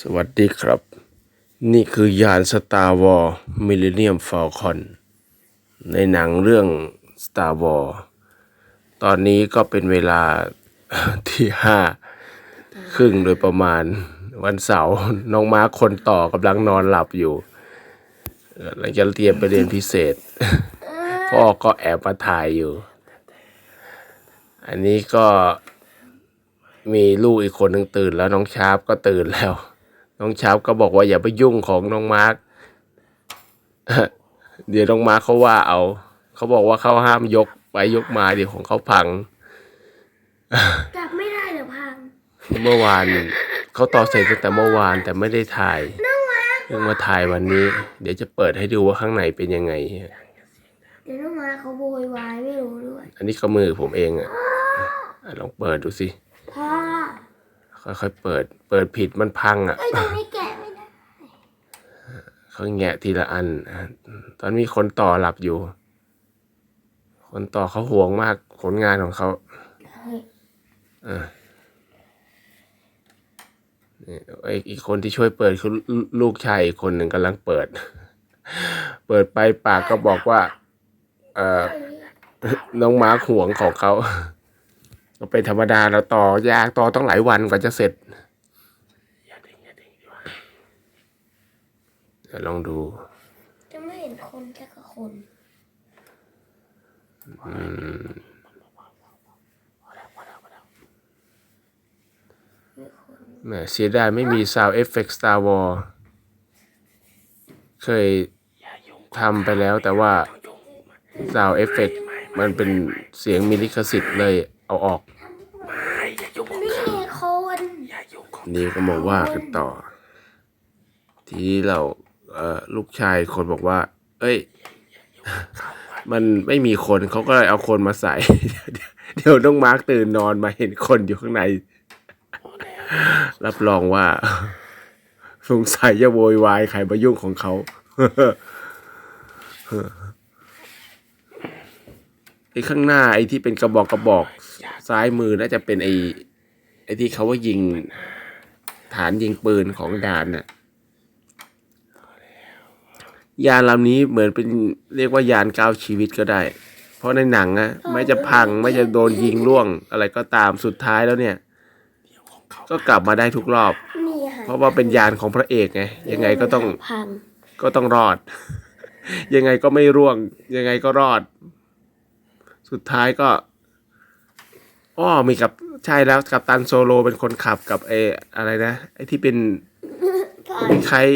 สวัสดีครับ นี่คือยานสตาร์วอลมิเลเนียมฟ l ลคอนในหนังเรื่อง Star w a r ตอนนี้ก็เป็นเวลาที่ห้าครึ่งโดยประมาณวันเสาร์น้องม้าคนต่อกำลังนอนหลับอยู่เอ่อหลังจากเตรียมไปเรียนพิเศษ พ่อก็แอบมาถ่ายอยู่ อันนี้ก็มีลูกอีกคนหนึ่งตื่นแล้วน้องชาร์ปก็ตื่นแล้ว น้องชาร์ปก็บอกว่าอย่าไปยุ่งของน้องมาร์คเดี๋ยวน้องมาร์คเขาว่าเอา เขาบอกว่าเขาห้ามยกไปยกมาเดี๋ยวของเขาพังจับไม่ได้เดี๋ยวพัง เมื่อวานเขาต่อเสร็จตั้งแต่เมื่อวานแต่ไม่ได้ถ่ายเพิ่งมาถ่ายวันนี้ เดี๋ยวจะเปิดให้ดูว่าข้างในเป็นยังไง เดี๋ยวน้องมาเขาโวยวายไม่รู้ด้วย อันนี้ก็มือผมเองอะอะลองเปิดดูสิพ่อ ค่อยๆเปิด เปิดผิดมันพังอะไอ้ยตรงนี้แกะไม่ได้เขาแงะทีละอันอะตอนมีคนต่อหลับอยู่ คนต่อเขาห่วงมากผลงานของเขาเฮ้ยอะนี่ไอ้อีกคนที่ช่วยเปิดคือลูลูกชายอีกคนหนึ่งกำลังเปิด เปิดไปปากก็บอกว่า เอ่อน้องมาร์คห่วงของเขา ก็เป็นธรรมดาเราต่อยากต่อต้องหลายวันกว่าจะเสร็จอย่าเด้งอย่าเด้งดีกว่าเดี๋ยวลองดู จะไม่เห็นคนแค่กับคนอืมมีคนแหมเสียดายไม่มี Sound Effect Star War เคยทำไปแล้วแต่ว่า Sound Effect มันเป็นเสียงมีลิขสิทธิ์เลย เอาออกนี่คนนี่ก็มาว่ากันต่อ ทีนี้เราเอ่อลูกชายคนบอกว่า เอ้ย มันไม่มีคนเขาก็เลยเอาคนมาใส่ เดี๋ยวน้องมาร์กตื่นนอนมาเห็นคนอยู่ข้างใน รับรองว่า สงสัยจะโวยวายใครมายุ่งของเขาไอ้ข้างหน้าไอ้ที่เป็นกระบอกกระบอก ซ้ายมือน่าจะเป็นไอ้ไอ้ที่เขาว่ายิง ฐานยิงปืนของดานน่ะยานลำนี้เหมือนเป็นเรียกว่ายานก้าวชีวิตก็ได้ เพราะในหนังอะไม่จะพังไม่จะโดนยิงล่วง อะไรก็ตามสุดท้ายแล้วเนี่ย ก็กลับมาได้ทุกรอบนี่ค่ะเพราะว่าเป็นยานของพระเอกไงยังไงก็ต้องพังก็ต้องรอด ยังไงก็ไม่ร่วง ยังไงก็รอด สุดท้ายก็ อ้อมีกับใช่แล้วกับตันโซโลเป็นคนขับกับไอ้อะไรนะไอ้ที่เป็นพ่อคล้าย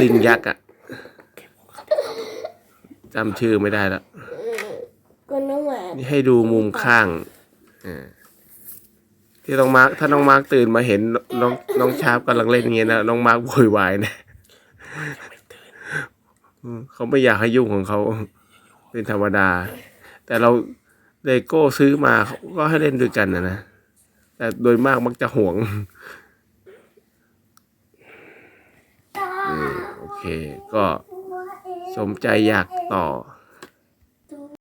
ลิงยักษ์อะจำชื่อไม่ได้แล้วก็น้องหมานี่ให้ดูมุมข้างอ่าที่น้องมาร์คถ้าน้องมาร์คตื่นมาเห็นน้องน้องชาร์ปกำลังเล่นอย่างเงี้ยนะน้องมาร์คโวยวายนะอืมเขาไม่อยากให้ยุ่งของเขาเป็นธรรมดา แต่เรา เลโก้ซื้อมาเขาก็ให้เล่นด้วยกันนะนะ แต่โดยมากมักจะห่วงอืมโอเค ก็สมใจอยากต่อเ